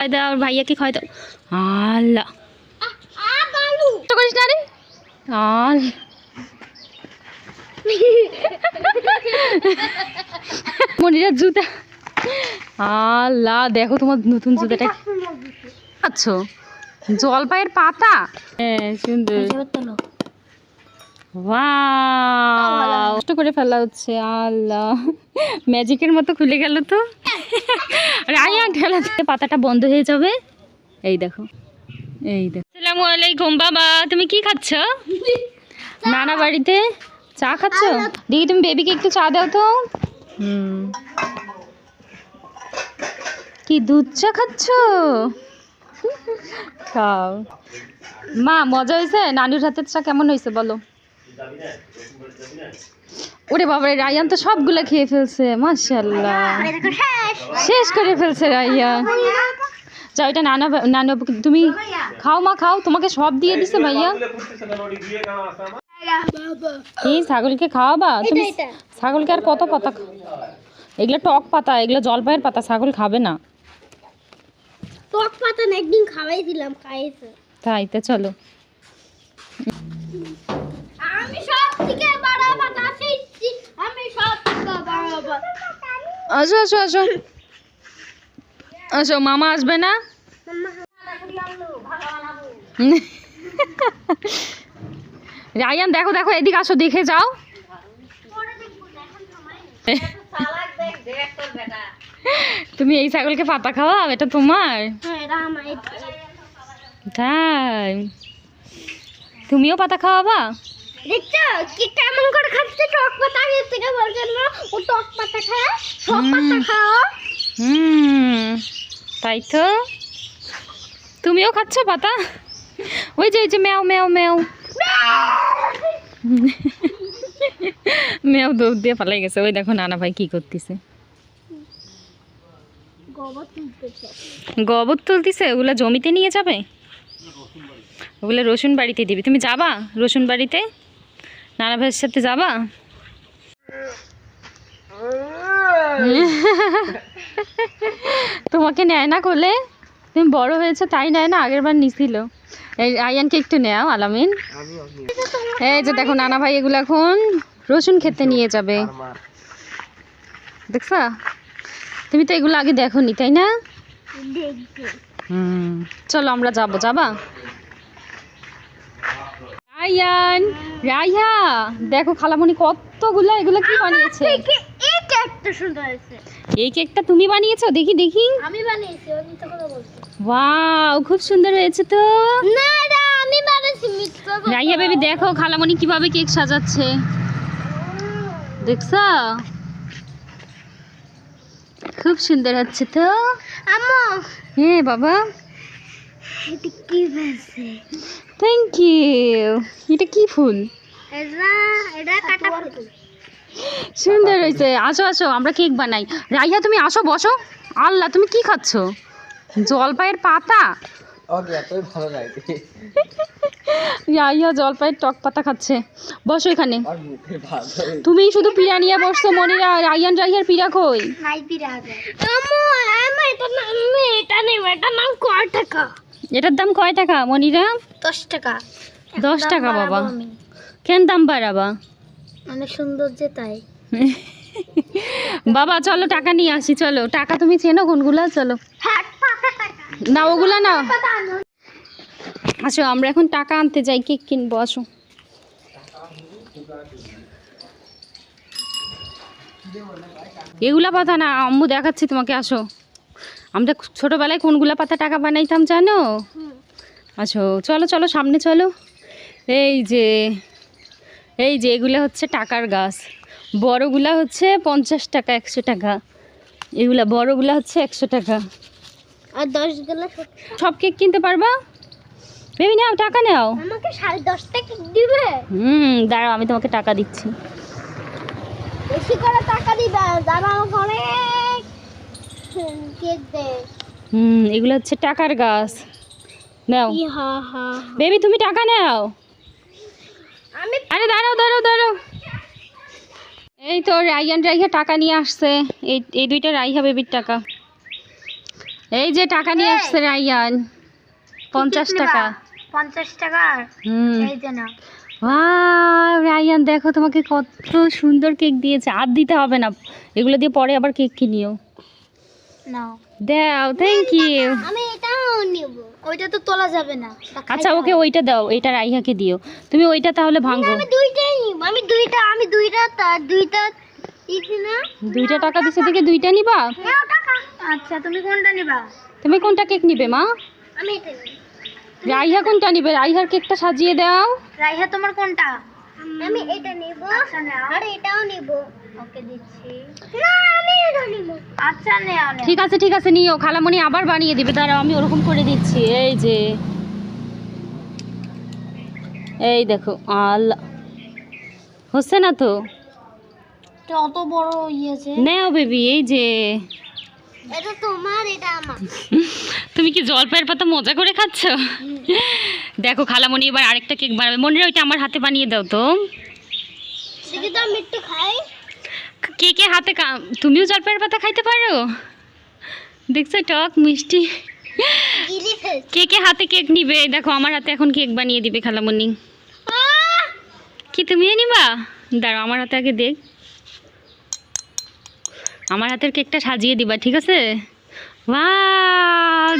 খাওয়াই দাও ভাইয়াকে খাওয়াই দাও। আল্লাহ। কষ্ট করিস না রে। আল। মনিরা জুতা। আল্লাহ দেখো তোমার নতুন জুতাটা। আচ্ছা। জলপাইয়ের পাতা। হ্যাঁ সুন্দর। করে ফেলা হচ্ছে আল্লাহ। ম্যাজিকের মতো খুলে গেল তো। রায়া দিয়ে পাতাটা বন্ধ হয়ে যাবে। এই দেখো এই দেখো। আসসালামু আলাইকুম বাবা। তুমি কি খাচ্ছ? নানা বাড়িতে চা খাচ্ছ? দেখি তুমি বেবিকে একটু চা দাও তো। হুম। কি দুধ চা খাচ্ছ? খাও। মা মজা হয়েছে? নানুর হাতের চা কেমন হয়েছে বলো? ওরে বাবারে রায়ান তো সবগুলা খেয়ে ফেলছে মাশাল্লাহ শেষ করে ফেলছে রায়ান। যাও এটা নানা নানা তুমি খাও মা খাও তোমাকে সব দিয়ে দিছে ভাইয়া। কি ছাগলকে খাওয়াবা? তুমি ছাগলকে আর কত পাতা এগুলো টক পাতা এগুলো জলপাইয়ের পাতা ছাগল খাবে না। টক পাতা না একদিন খাওয়াইছিলাম খাইছে তাই তো চলো। আসো আসো আসো। আসো মামা আসবে না? রায়ান দেখো দেখো এদিকে আসো দেখে যাও। তুমি এই ছাগলকে পাতা খাওয়াও এটা তোমার? হ্যাঁ তাই। তুমিও পাতা খাওয়াবা? দেখছ? কি কেমন করে খাচ্ছে? টক পাতা আমি থেকে বলছেন না ও টক পাতা খায়। সব পাতা খাও। হুম তাই তো। তুমিও খাচ্ছ পাতা? ওই যে ওই যে ম্যাও ম্যাও ম্যাও। ম্যাও দৌড় দিয়ে পালাই গেছে। ওই দেখো নানা ভাই কি করতেছে। গোবর তুলতেছে? ওগুলো জমিতে নিয়ে যাবে? ওগুলো রসুন বাড়িতে দিবি। তুমি যাবা রসুন বাড়িতে? নানা ভাইয়ের সাথে যাবা? তোমাকে নেয় না কোলে তুমি বড় হয়েছে তাই নেয় না আগের বার নিছিল। এই আয়ানকে একটু নেও আলামিন। এই যে দেখো নানা ভাই এগুলো এখন রসুন খেতে নিয়ে যাবে। দেখছা? তুমি তো এগুলো আগে দেখো নি? তাই না চলো আমরা যাব যাবা? রায়ান রাইহা দেখো খালামণি কতগুলো এগুলো কি বানিয়েছে? এটা একটা সুন্দর হয়েছে। এই কেকটা তুমি বানিয়েছো? দেখি দেখি। আমি বানিয়েছি আমি তো কথা বলছি। ওয়াও খুব সুন্দর হয়েছে তো। না এটা আমি বানিয়েছি মিথ্যা কথা। রাইয়া বেবি দেখো খালামণি কীভাবে কেক সাজাচ্ছে। দেখছ? খুব সুন্দর হচ্ছে তো। আম্মু। হ্যাঁ বাবা। এটা কি হয়েছে? থ্যাংক ইউ এটা কি ফুল? এটা এটা কাটা ফুল। সুন্দর হয়েছে। আসো আসো আমরা কেক বানাই। রাইয়া তুমি আসো বসো। আল্লাহ তুমি কি খাচ্ছ? জলপাইয়ের পাতা? রাইয়া জলপাইয়ের টক পাতা খাচ্ছে। বসো এখানে। তুমি শুধু পিড়া নিয়ে বসছো মনিরা। রাইয়ান রাইয়ার পিড়া কই? নাই আম্মু এটা না এটা নেব এটা নাম কয় টাকা? এটার দাম কয় টাকা মনিরা? দশ টাকা। দশ টাকা বাবা। কেন দাম বাড়াবা? অনেক সুন্দর যে তাই। বাবা চলো টাকা নিয়ে আসি চলো। টাকা তুমি চেনো কোনগুলা? চলো। না ওগুলা না। আসো আমরা এখন টাকা আনতে যাই কেক কিনবো আসো। এগুলা পাতা না আম্মু দেখাচ্ছি তোমাকে আসো। আমরা ছোটোবেলায় কোনগুলা পাতা টাকা বানাইতাম জানো? আচ্ছা চলো চলো সামনে চলো। এই যে এই যে এগুলো হচ্ছে টাকার গাছ। বড়গুলা হচ্ছে পঞ্চাশ টাকা একশো টাকা। এগুলা বড়গুলা হচ্ছে একশো টাকা। আর দশ গেলে সব কেক কিনতে পারবা? ভেবে নাও টাকা নাও। আমাকে সাড়ে দশ টাকা দিবে? হুম দাঁড়াও আমি তোমাকে টাকা দিচ্ছি। বেশি করে টাকা দিবে দাদা আমাকে অনেক কেক দেয় হুম এগুলো হচ্ছে টাকার গাছ। নাও। বেবি তুমি টাকা নাও। আরে দাঁড়াও দাঁড়াও দাঁড়াও। এই তো রাইয়ান রাইহা টাকা নিয়ে আসছে। এই এই দুইটা রাইহা বেবির টাকা। এই যে টাকা নিয়ে আসছে রাইয়ান। পঞ্চাশ টাকা। পঞ্চাশ টাকার হুম। এই যে না রায়ান দেখো তোমাকে কত সুন্দর কেক দিয়েছে। আর দিতে হবে না। এগুলো দিয়ে পরে আবার কেক কিনিও। নাও দাও থ্যাংক ইউ আমি এটাও নিব। ওইটা তো তোলা যাবে না। আচ্ছা ওকে ওইটা দাও এটা রাইহাকে দিও। তুমি ওইটা তাহলে ভাঙো। আমি দুইটাই নিব। আমি দুইটা আমি দুইটা তার দুইটা দুইটা টাকা দিছে থেকে দুইটা নিবা? আচ্ছা তুমি কোনটা নিবা? তুমি কোনটা কেক নিবে মা? আমি এটা নিব। রাইহা কোনটা নিবে? রাইহার কেকটা সাজিয়ে দাও। রাইহা তোমার কোনটা? আমি এটা নিব। আর এটাও নিব। ওকে দিচ্ছি। না আমি এটা নিব। আচ্ছা নেও নেও। ঠিক আছে ঠিক আছে নিও। খালামণি আবার বানিয়ে দিবে। দাঁড়াও আমি ওরকম করে দিচ্ছি। এই যে। এই দেখো আল্লাহ হচ্ছে না তো? অত বড় ইয়েছে নেও বেবি এই যে। এটা তোমার এটা আমার। তুমি কি জলপাইয়ের পাতা মজা করে খাচ্ছ? দেখো খালামণি এবার আরেকটা কেক বানাবে। মনে ওইটা আমার হাতে বানিয়ে দাও তো। আমি একটু খাই? হাতে কা- তুমিও জলপাইয়ের পাতা খাইতে পারো? দেখছ টক মিষ্টি। ফেলছি কেকে হাতে কেক নিবে? দেখো আমার হাতে এখন কেক বানিয়ে দিবে খালামণি। কি তুমিও নিবা? দাঁড়াও আমার হাতে আগে দেখ। আমার হাতের কেকটা সাজিয়ে দিবা ঠিক আছে?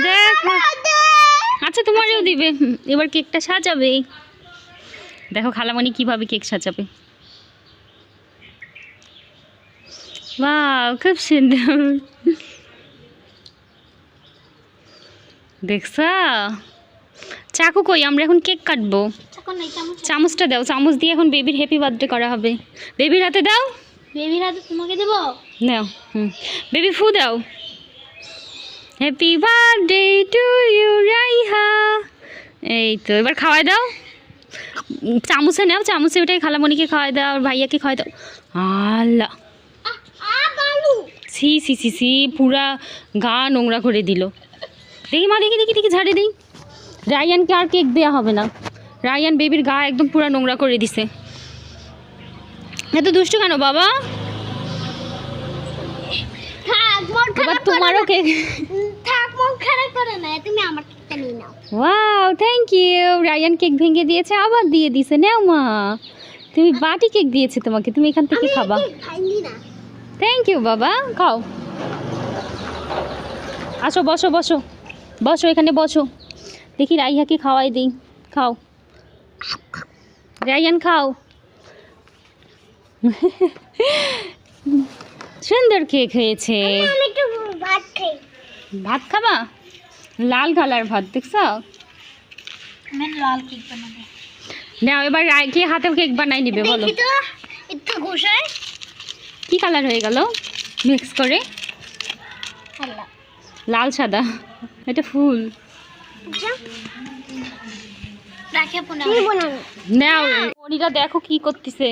দেখো। আচ্ছা তোমারও দিবে। এবার কেকটা সাজাবে। দেখো খালামণি কীভাবে কেক সাজাবে। ওয়াও খুব সুন্দর। দেখছা? চাকু কই? আমরা এখন কেক কাটবো। চামচটা দাও চামচ দিয়ে এখন বেবির হ্যাপি বার্থডে করা হবে। বেবির হাতে দাও। বেবির হাতে তোমাকে দেবো? নাও বেবি ফু দাও। Happy birthday to you Raiha এই তো, এবার খাওয়াই দাও। চামচে নাও, চামচে ওটাই খালামণিকে খাওয়াই দাও, আর ভাইয়াকে খাওয়াই দাও। আল্লাহ। সি সি সি সি, পুরা গা নোংরা করে দিল। দেখি মা, দেখি দেখি দেখি, ঝাড়ে দিই। রায়ানকে আর কেক দেওয়া হবে না। রায়ান বেবির গা একদম পুরা নোংরা করে দিছে। এত দুষ্টু কেন বাবা? তোমারও cake wow thank you Rayan cake ভেঙে দিয়েছে আবার দিয়ে দিছে। নাও মা। তুমি বাটি কেক দিয়েছে তোমাকে তুমি এখান থেকে খাবা। থ্যাংক ইউ বাবা। খাও। আসো বসো বসো। বসো এখানে বসো। দেখি রাইহাকে খাওয়াই দিই। খাও। রাইয়ান খাও। সুন্দর কেক হয়েছে একটু ভাত খাবা? লাল কালার ভাত দেখছ? আমি লাল কেক বানাবো। নাও এবার রাইকে হাতে কেক বানাই নিবে বলো। একটু কি কালার হয়ে গেল? মিক্স করে? লাল সাদা এটা ফুল। কি নাও মনিরা দেখো কি করতেছে।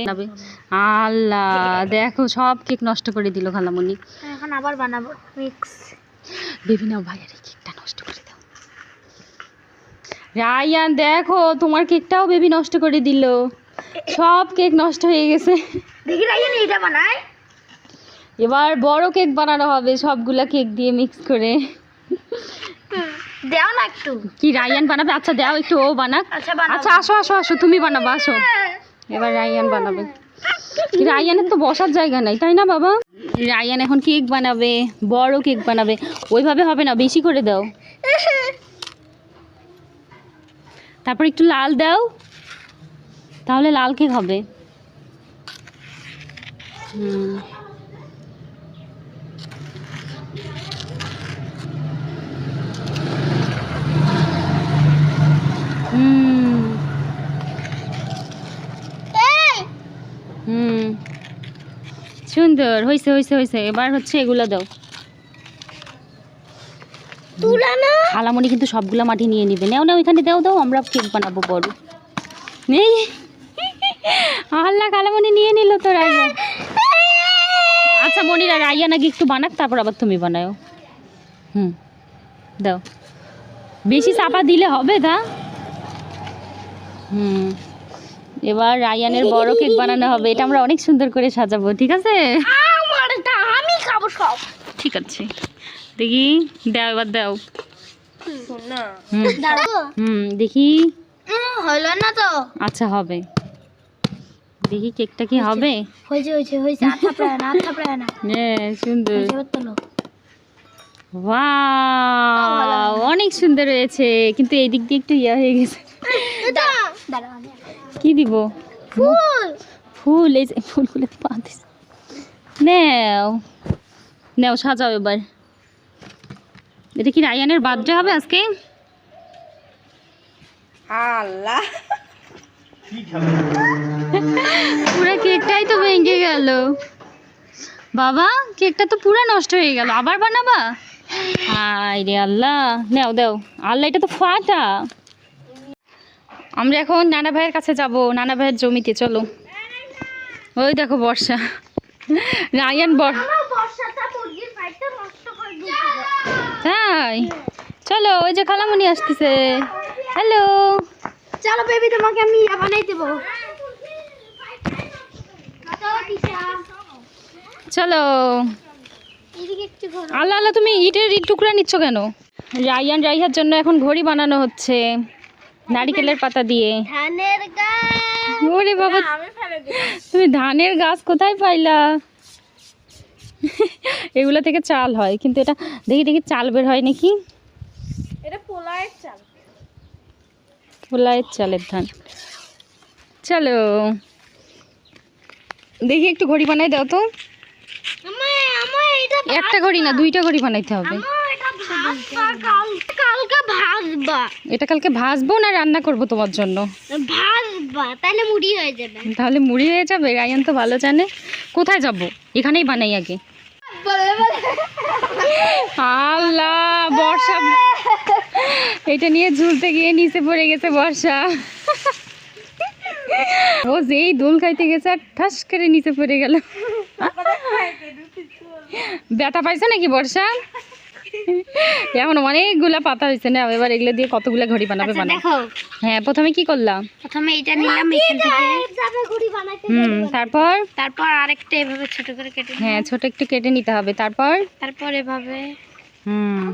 আল্লাহ দেখো সব কেক নষ্ট করে দিল খালামণি এখন আবার বানাবো মিক্স। বেবি নাও ভাইয়ের এই কেকটা নষ্ট করে দাও। রায়ান দেখো তোমার কেকটাও বেবি নষ্ট করে দিল। সব কেক নষ্ট হয়ে গেছে। দেখি রাইয়া এটা বানাই এবার বড় কেক বানানো হবে সবগুলা কেক দিয়ে মিক্স করে। দেও না একটু। কি রায়ান বানাবে? আচ্ছা দাও একটু ও বানাক। আচ্ছা আচ্ছা আসো আসো আসো তুমি বানাবো আসো। এবার রায়ান বানাবে। রায়ানের তো বসার জায়গা নাই, তাই না বাবা? রায়ান এখন কেক বানাবে, বড় কেক বানাবে, ওইভাবে হবে না, বেশি করে দাও। তারপর একটু লাল দাও, তাহলে লাল কেক হবে। হুম হুম সুন্দর হয়েছে হয়েছে হয়েছে এবার হচ্ছে এগুলো দাও। খালামণি কিন্তু সবগুলো মাটি নিয়ে নিবে। নাও নাও এখানে দাও দাও আমরা কেক বানাবো বড়। নেই? আল্লাহ খালামণি নিয়ে নিল তো রাইয়া। আচ্ছা মনিরা রাইয়া নাকি একটু বানাক তারপর আবার তুমি বানাও হুম দাও। বেশি চাপা দিলে হবে দা। হুম। এবার রায়ানের বড় কেক বানানো হবে। এটা আমরা অনেক সুন্দর করে সাজাবো ঠিক আছে? আমি খাব সব। ঠিক আছে। দেখি দাও এবার দাও। হুম। দেখি। হলো না তো। আচ্ছা হবে। দেখি কেকটা কি হবে? হয়েছে হয়েছে হয়েছে। আর থাপড়ায় না আর থাপড়ায় না হ্যাঁ সুন্দর ওয়াও অনেক সুন্দর হয়েছে। কিন্তু এই দিক দিয়ে একটু ইয়া হয়ে গেছে। কি দিব? ফুল। ফুল এই যে ফুলগুলো পা দিস নেও। নেও সাজাও এবার। এটা কি রায়ানের বার্থডে হবে আজকে? আল্লাহ। পুরো কেকটাই তো ভেঙে গেল। বাবা কেকটা তো পুরো নষ্ট হয়ে গেল। আবার বানাবা? আয় রে আল্লাহ। নেও দেও। আল্লাহ এটা তো ফাটা। আমরা এখন নানা ভাইয়ের কাছে যাব নানা ভাইয়ের জমিতে চলো। ওই দেখো বর্ষা। রায়ান বর বর্ষাটা মুরগির ফাইটটা নষ্ট করে দিয়েছে। তাই? চলো ওই যে খালামণি আসতেছে। হ্যালো। চলো বেবি তোমাকে আমি ইয়া বানাই দেবো। চলো। আল্লাহ আল্লাহ তুমি ইটের ইট টুকরা নিচ্ছ কেন? রায়ান রাইহার জন্য এখন ঘড়ি বানানো হচ্ছে। নারিকেলের পাতা দিয়ে। ধানের গাছ। ওরে বাবা তুমি ধানের গাছ কোথায় পাইলা? এগুলো থেকে চাল হয় কিন্তু এটা দেখি দেখি চাল বের হয় নাকি? এটা পোলায়ের চাল। পোলায়ের চালের ধান। চলো। দেখি একটু ঘড়ি বানাই দাও তো। একটা ঘড়ি না দুইটা ঘড়ি বানাইতে হবে। আমার এটা ভাজবা। এটা কালকে ভাজবো না রান্না করব তোমার জন্য? ভাজবা তাহলে মুড়ি হয়ে যাবে। তাহলে মুড়ি হয়ে যাবে রায়ান তো ভালো জানে। কোথায় যাব? এখানেই বানাই আগে। আল্লাহ বর্ষা। এটা নিয়ে ঝুলতে গিয়ে নিচে পড়ে গেছে বর্ষা। ও যেই দোল খাইতে গেছে আর ঠাস করে নিচে পড়ে গেল। ব্যথা পাইছে নাকি বর্ষা? এখন অনেকগুলা পাতা হয়েছে না এবার এগুলো দিয়ে কতগুলা ঘড়ি বানাবে বানাবে হ্যাঁ প্রথমে কি করলাম প্রথমে এটা নিলাম এখান থেকে। যাবে ঘুড়ি বানাইতে হুম তারপর? তারপর আরেকটা এভাবে ছোট করে কেটে হ্যাঁ ছোট একটু কেটে নিতে হবে। তারপর? তারপর এভাবে। হুম।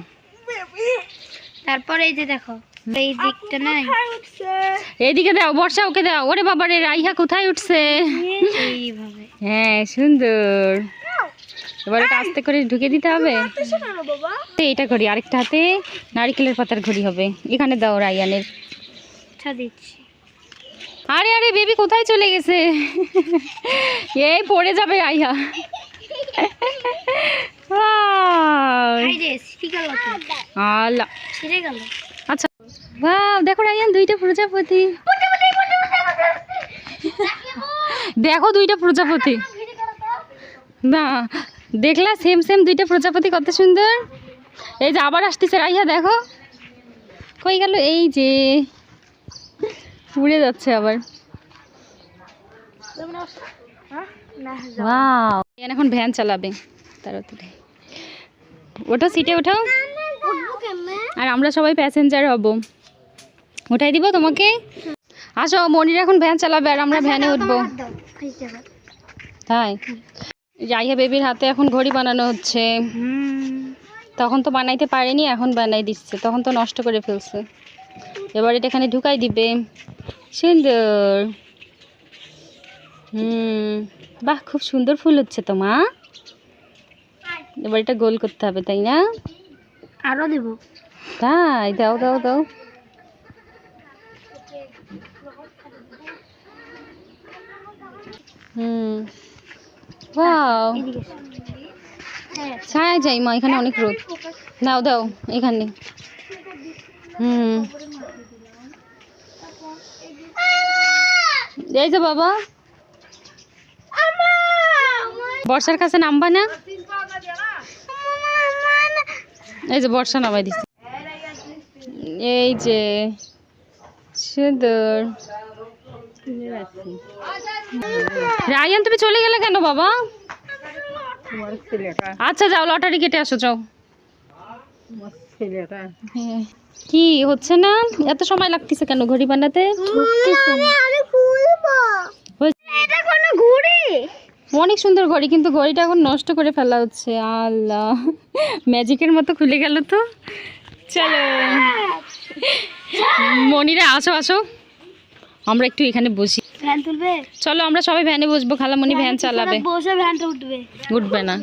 তারপর এই যে দেখো এই দিকটা নাই। এইদিকে দাও বর্ষা ওকে দাও। ওরে বাবা রে রাইহা কোথায় উঠছে? এইভাবে। হ্যাঁ সুন্দর। এবার এটা আস্তে করে ঢুকে দিতে হবে। এটা করি আরেকটা হাতে নারকেলের পাতার ঘড়ি হবে। এখানে দাও রায়ানের। আচ্ছা আরে আরে বেবি কোথায় চলে গেছে? এই পড়ে যাবে রাইহা আচ্ছা। দেখো রায়ান দুইটা প্রজাপতি। দেখো দুইটা প্রজাপতি। না, দেখলা সেম সেম দুইটা প্রজাপতি কত সুন্দর। এই যে আবার আসতেছে, রাইহা দেখো। কই গেল? এই যে, উড়ে যাচ্ছে আবার। এখন ভ্যান চালাবে, তাড়াতাড়ি। ওঠো সিটে ওঠো। উঠবো কেমনে আর আমরা সবাই প্যাসেঞ্জার হব। উঠাই দিব তোমাকে? আসো, মনির এখন ভ্যান চালাবে আর আমরা ভ্যানে উঠবো। তাই? রাইহা বেবির হাতে এখন ঘড়ি বানানো হচ্ছে। তখন তো বানাইতে পারেনি এখন বানাই দিচ্ছে। তখন তো নষ্ট করে ফেলছে। এবার এটা এখানে ঢুকাই দিবে। সুন্দর। হুম বাহ খুব সুন্দর ফুল হচ্ছে তো মা। এবার এটা গোল করতে হবে তাই না? আরও দেবো। তাই দাও দাও দাও। হুম। ওয়াও হ্যাঁ ছায়া যাই মা এখানে অনেক রোদ। দাও দাও এখানে। হুম। এই যে বাবা। বর্ষার কাছে নামবা না? এই যে বর্ষা নামাই দিচ্ছে এই যে সুন্দর। রায়ান তুমি চলে গেলে কেন বাবা? আচ্ছা যাও লটারি কেটে আসো যাও। হ্যাঁ। কি হচ্ছে না? এত সময় লাগতেছে কেন ঘড়ি বানাতে? আমি খুলবো। হয়েছে? এটা কোনো ঘুড়ি? অনেক সুন্দর ঘড়ি কিন্তু ঘড়িটা এখন নষ্ট করে ফেলা হচ্ছে। আল্লাহ। ম্যাজিকের মতো খুলে গেল তো। চলো। মনিরা আসো আসো। আমরা একটু এখানে বসি। ভ্যান তুলবে চলো আমরা সবাই ভ্যানে বসবো খালামণি ভ্যান চালাবে বসে ভ্যানটা উঠবে উঠবে না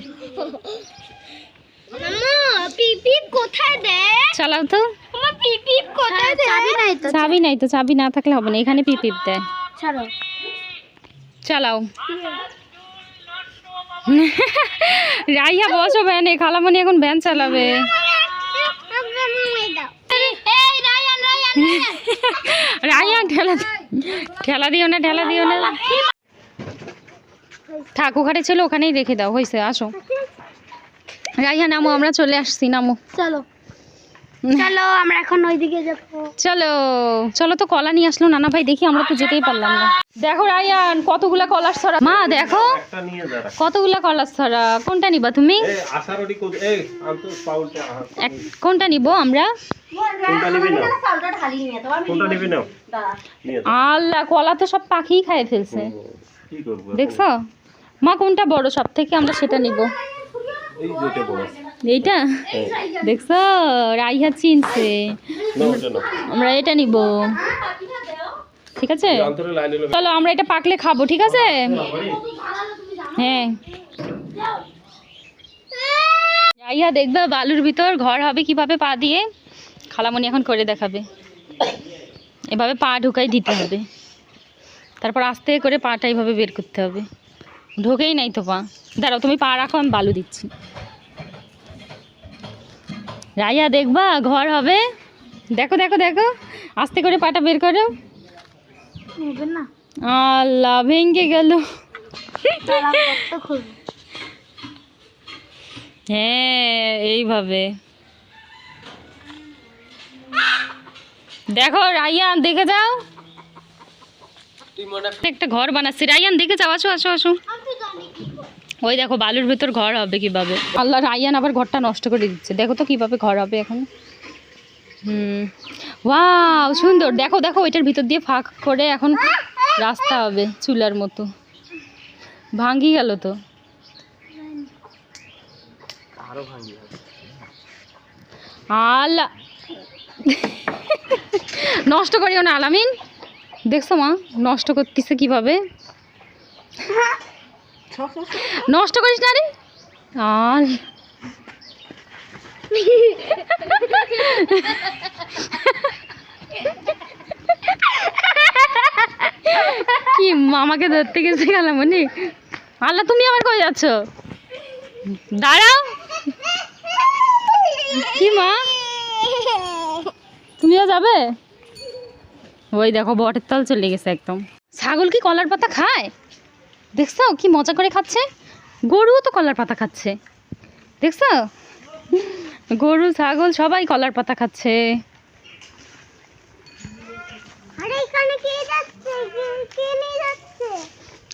চালাও তো চাবি নাই তো চাবি নাই তো চাবি না থাকলে হবে না এখানে পিপিপ দেয় চালাও রাইয়া বসো ভ্যানে খালামণি এখন ভ্যান চালাবে রাইয়া ঠেলা ঠেলা দিও না, ঠেলা দিও না। থাক, ওখানে ছিল ওখানেই রেখে দাও, হয়েছে, আসো। রাইহা, নামো, আমরা চলে আসছি, নামো। চলো। চলো আমরা এখন ওইদিকে যাব। চলো চলো তো কলা নিয়ে আসলো। নানা ভাই দেখি আমরা তো যেতেই পারলাম না। দেখো রায়ান কতগুলা কলার ছড়া মা দেখো। একটা নিয়ে দাঁড়া। কতগুলা কলার ছড়া কোনটা নিবা তুমি? কোনটা নিব আমরা? কোনটা নিবি না কোনটা নিবি না নিয়ে যা। আল্লাহ কলা তো সব পাখিই খায় ফেলছে? দেখছ? মা কোনটা বড়? সব থেকে আমরা সেটা নিব। এই যেটা বড় এইটা? দেখছ? রাইহা চিনছে। আমরা এটা নিব। ঠিক আছে? চলো আমরা এটা পাকলে খাব ঠিক আছে? হ্যাঁ। রাইহা দেখবে বালুর ভিতর ঘর হবে কীভাবে পা দিয়ে? খালামণি এখন করে দেখাবে। এভাবে পা ঢুকাই দিতে হবে। তারপর আস্তে করে পাটা এইভাবে বের করতে হবে। ঢোকেই নাই তো পা। দাঁড়াও তুমি পা রাখো আমি বালু দিচ্ছি। রাইয়া দেখবা ঘর হবে। দেখো দেখো দেখো। আস্তে করে পাটা বের করো। না আল্লাহ ভেঙে গেল। হ্যাঁ এইভাবে। দেখো রাইয়ান দেখে যাও। তুই একটা ঘর বানাচ্ছি। রাইয়ান দেখে যাও আসো আসো আসো। ওই দেখো বালুর ভেতর ঘর হবে কীভাবে? আল্লাহ রাইয়ান আবার ঘরটা নষ্ট করে দিচ্ছে। দেখো তো কীভাবে ঘর হবে এখন। হুম। ওয়াও সুন্দর। দেখো দেখো ওইটার ভিতর দিয়ে ফাঁক করে এখন রাস্তা হবে চুলার মতো। ভাঙ্গি গেল তো। আরও ভাঙি আল্লাহ। নষ্ট করিও না আলামিন। দেখছ মা নষ্ট করতেছে কীভাবে? নষ্ট করিস না রে। কি মামাকে ধরতে গেছে গেলাম মনি আল্লাহ তুমি আবার কই যাচ্ছ? দাঁড়াও। কি মা? তুমিও যাবে? ওই দেখো, বটের তল চলে গেছে একদম। ছাগল কি কলার পাতা খায়? দেখছ কি মজা করে খাচ্ছে? গরুও তো কলার পাতা খাচ্ছে। দেখছ? গরু ছাগল সবাই কলার পাতা খাচ্ছে।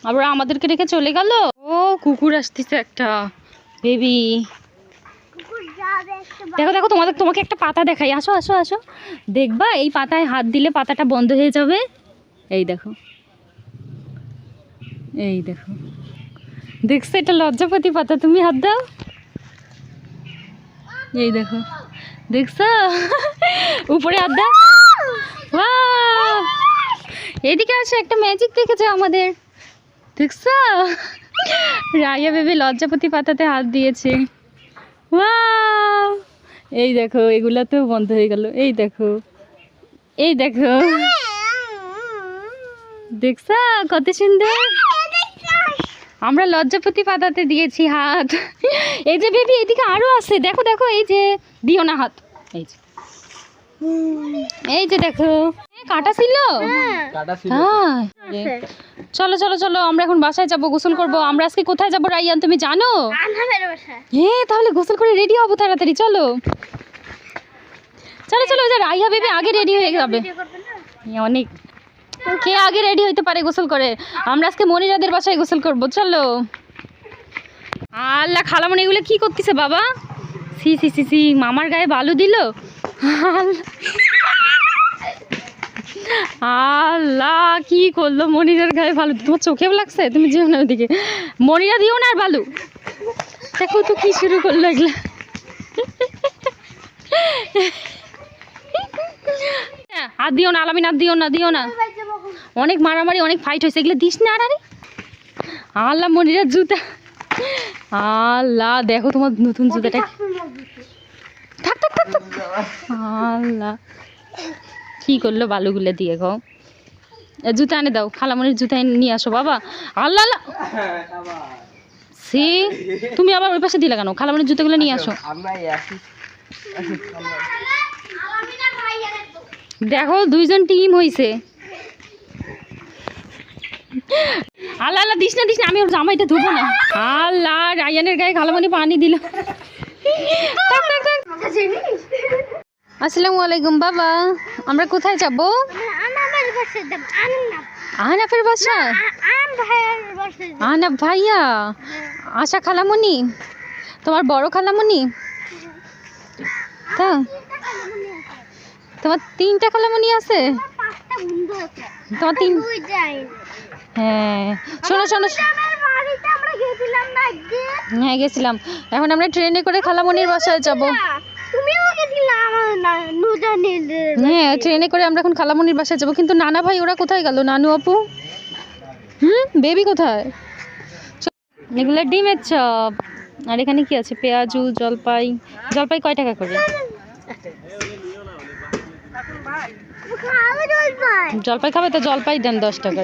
আবার আমাদেরকে রেখে চলে গেল? ও কুকুর আসতেছে একটা। বেবি। দেখো দেখো তোমাদের তোমাকে একটা পাতা দেখাই। আসো আসো আসো। দেখবা এই পাতায় হাত দিলে পাতাটা বন্ধ হয়ে যাবে। এই দেখো। এই দেখো। দেখছ, এটা লজ্জাপতি পাতা, তুমি হাত দাও। এই দেখো। দেখছ? উপরে হাত দাও! এদিকে আসো, একটা ম্যাজিক দেখেছ আমাদের। দেখছ? রায়া বেবি লজ্জাপতি পাতাতে হাত দিয়েছে! এই দেখো, এগুলা তো বন্ধ হয়ে গেল। এই দেখো। এই দেখো। দেখছা? কত সুন্দর। আমরা লজ্জাপতি পাতাতে দিয়েছি হাত। এই যে বেবি এদিকে আরও আছে। দেখো দেখো এই যে দিও না হাত। এই যে। এই যে দেখো। এ, কাটা ছিল? হ্যাঁ। চলো চলো চলো আমরা এখন বাসায় যাব গোসল করব। আমরা আজকে কোথায় যাব রাইয়ান তুমি জানো? হ্যাঁ তাহলে গোসল করে রেডি হব তাড়াতাড়ি চলো। চলো চলো রাইয়া বেবি আগে রেডি হয়ে যাবে। করবে না? এ অনেক। কে আগে রেডি হইতে পারে গোসল করে? আমরা আজকে মনিরাদের বাসায় গোসল করব, চলো। আল্লাহ খালামনি এগুলো কি করতেছে বাবা? সি সি সি সি মামার গায়ে বালু দিল? আল্লাহ। কি করল মনিরার গায়ে ভালো তোমার চোখেও লাগছে? তুমি যেও না ওদিকে। মনিরা দিও না আর বালু। দেখো তো কি শুরু করল এগুলা। আর দিও না আলামিন আর দিও না দিও না। অনেক মারামারি অনেক ফাইট হয়েছে। এগুলো দিস না আর আরে আল্লাহ মনিরার জুতা। আল্লাহ দেখো তোমার নতুন জুতাটা। থাক থাক থাক। আল্লাহ। কি করল বালুগুলো দিয়ে গো? জুতা এনে দাও। খালামনির জুতা নিয়ে আসো বাবা। আল্লাহ আল্লাহ। সে তুমি আবার ওই পাশে দিলে কেন? খালামনির জুতাগুলো নিয়ে আসো। আমরা দেখো, দুইজন টিম হইছে। আল্লাহ আল্লাহ, দিস না দিস না, আমি ওর জামাইটা ধুবো না। আল্লাহ, রায়ানের গায়ে খালামনি পানি দিল। আসসালামু আলাইকুম, বাবা। আমরা কোথায় যাব? আহনাফের বাসা? আহনাফ ভাইয়া, আশা খালামনি? তোমার বড় খালামনি? তা তোমার তিনটা খালামনি আছে? তোমার তিন হ্যাঁ। শোনো শোনো হ্যাঁ গেছিলাম। এখন আমরা ট্রেনে করে খালামনির বাসায় যাব। হ্যাঁ ট্রেনে করে আমরা এখন খালামনির বাসায় যাব। কিন্তু নানা ভাই ওরা কোথায় গেল? নানু আপু? হুম? বেবি কোথায়? এগুলো ডিমের চপ। আর এখানে কি আছে? পেঁয়াজু জলপাই। জলপাই কয় টাকা করে? জলপাই জলপাই খাবে তো জলপাই দেন দশ টাকা।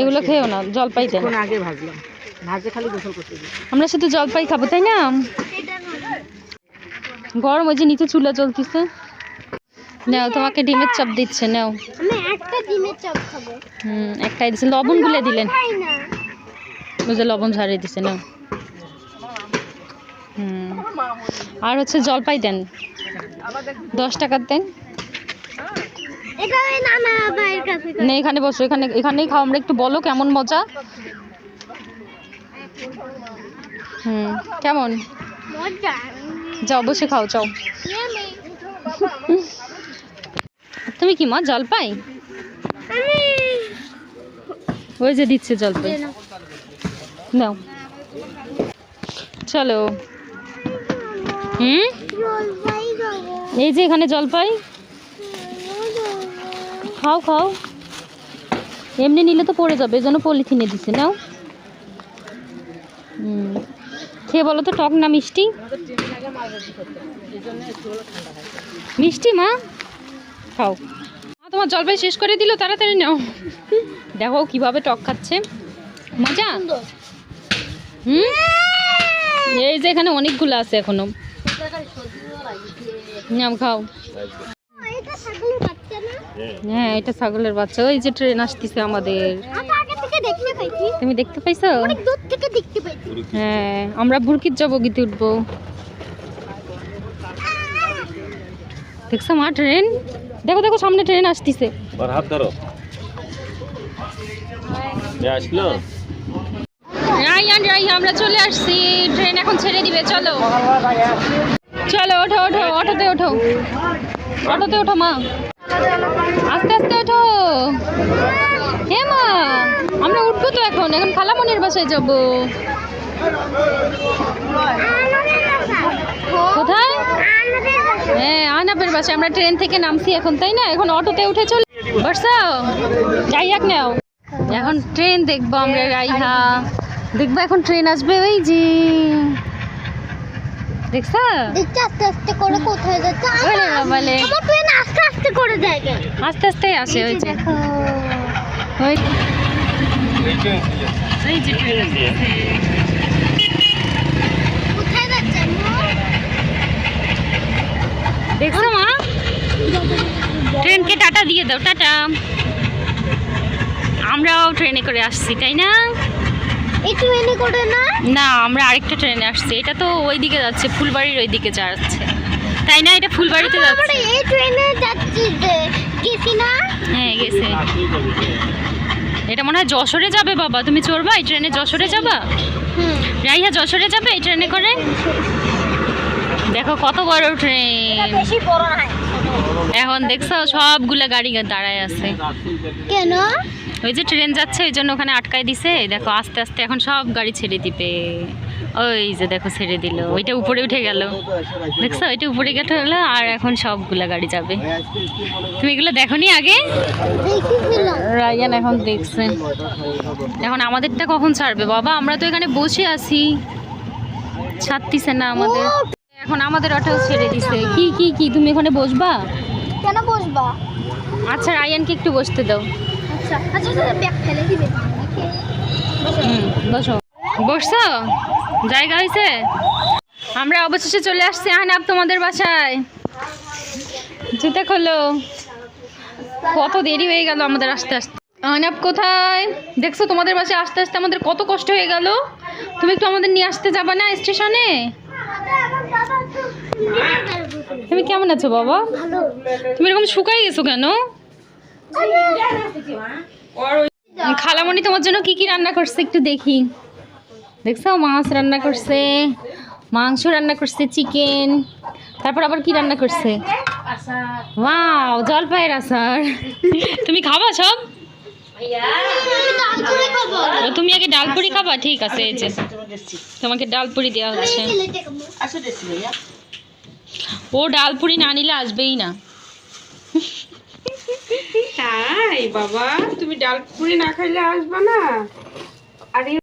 এগুলো খেয়েও না জলপাই দেন। আগে ভাজলাম। ভাজে খালি গোসল করতে আমরা শুধু জলপাই খাব তাই না? গরম ওই যে নিচে চুলা চলতেছে নাও তোমাকে ডিমের চপ দিচ্ছে নাও। আমি একটা ডিমের চপ খাব। হুম একটাই দিচ্ছে লবণ গুলে দিলেন। ওই যে লবণ ঝাড়িয়ে দিচ্ছে নাও। হুম। আর হচ্ছে জলপাই দেন। দশ টাকার দেন এটা ওই নানা ভাইয়ের কাছে নে এখানে বসো এখানে এখানেই খাও আমরা একটু বলো কেমন মজা? হুম কেমন? মজা। যাও বসে খাও চাও তুমি কি মা জলপাই? আমি ওই যে দিচ্ছে জলপাই। নাও। চলো। হুম? এই যে এখানে জলপাই। খাও খাও। এমনি নিলে তো পড়ে যাবে যেন পলিথিনে দিছে, নাও। খেয়ে বলো তো, টক না মিষ্টি? মিষ্টি, মা? খাও। তোমার জলপাই শেষ করে দিল, তাড়াতাড়ি নাও। দেখো কীভাবে টক খাচ্ছে। মজা? হুম? এই যে এখানে অনেকগুলো আছে এখনও। নাম খাও এটা ছাগলের বাচ্চা না হ্যাঁ। এটা ছাগলের বাচ্চা। ওই যে ট্রেন আসতেছে আমাদের। আমি আগে থেকে দেখতে পাইছি তুমি দেখতে পাইছো? অনেক দূর থেকে দেখতে পাইছি হ্যাঁ আমরা বুরকির যাব গীতে উঠবো। দেখছ মা ট্রেন দেখো দেখো সামনে ট্রেন আসতেছে। হাত ধরো। আসলো? আমরা চলে আসছি। ট্রেন এখন ছেড়ে দিবে চলো। চলো ওঠো ওঠো অটোতে ওঠো। অটোতে ওঠো মা। আস্তে আস্তে ওঠো। হে মা, আমরা উঠবো তো এখন এখন খালামনির বাসায় যাব। কোথায়? হ্যাঁ আনাপের বাসায়, আমরা ট্রেন থেকে নামছি এখন, তাই না? এখন অটোতে উঠে চল বর্ষা যাইয়াক নাও। এখন ট্রেন দেখব আমরা, রাইহা। দেখব এখন ট্রেন আসবে, ওই যে। দেখছা আস্তে আস্তে করে কোথায় যাচ্ছে? ওরে বাবালে আমার ট্রেন আস্তে আস্তে করে যায় আস্তে আস্তে আসে ওই যে দেখো। ওই এই যে ট্রেন কোথায় যাচ্ছে দেখছ মা? ট্রেনকে টাটা দিয়ে দাও টাটা। আমরাও ট্রেনে করে আসছি তাই না? এই ট্রেনে করে না? না আমরা আরেকটা ট্রেনে আসছি। এটা তো ওই দিকে যাচ্ছে ফুলবাড়ির ওই দিকে যাচ্ছে। তাই না? এটা ফুলবাড়িতে আমরা এই ট্রেনে যাচ্ছি গেছি না? হ্যাঁ গেছে। এটা মনে হয় যশোরে যাবে বাবা। তুমি চড়বা? এই ট্রেনে যশোরে যাবা? রাইহা যশোরে যাবে এই ট্রেনে করে? দেখো কত বড় ট্রেন এখন দেখছ সবগুলা গাড়ি দাঁড়ায় আছে। কেন? ওই যে ট্রেন যাচ্ছে ওই জন্য ওখানে আটকায় দিছে। দেখো আস্তে আস্তে এখন সব গাড়ি ছেড়ে দিবে। ওই যে দেখো ছেড়ে দিল। ওইটা উপরে উঠে গেল। দেখছ ওইটা উপরে গেলে আর এখন সবগুলা গাড়ি যাবে। তুমি এগুলো দেখোনি আগে? রায়ান এখন দেখছে। এখন আমাদেরটা কখন ছাড়বে? বাবা আমরা তো এখানে বসে আছি। ছাড়তিছে না আমাদের। এখন আমাদের অটো ছেড়ে দিছে। কি কি কি? তুমি এখানে বসবা? কেন বসবা? আচ্ছা রায়ানকে একটু বসতে দাও। আচ্ছা আচ্ছা আচ্ছা ব্যাগ ফেলে দিবে। বসো। বসছো? জায়গা হয়েছে আমরা অবশেষে চলে আসছি আহনাব তোমাদের বাসায়। জুতা খোলো। কত দেরি হয়ে গেল আমাদের আসতে আসতে। আহনাব কোথায়? দেখছ তোমাদের বাসায় আসতে আসতে আমাদের কত কষ্ট হয়ে গেল? তুমি একটু আমাদের নিয়ে আসতে যাবা না স্টেশনে? তুমি কেমন আছো বাবা? তুমি এরকম শুকাই গেছো কেন? খালামণি তোমার জন্য কি কি রান্না করছে একটু দেখি। দেখছ? মাছ রান্না করছে, মাংস রান্না করছে চিকেন তারপর আবার কি রান্না করছে? ওয়াও জলপাইয়ের আচার। তুমি খাবা সব? তুমি আগে ডাল ডালপুরি খাবা? ঠিক আছে তোমাকে ডালপুরি দেওয়া হচ্ছে। ও, ডালপুরি না নিলে আসবেই না। হাই বাবা। তুমি ডাল পুরি না খাইলে আসবা না। আরে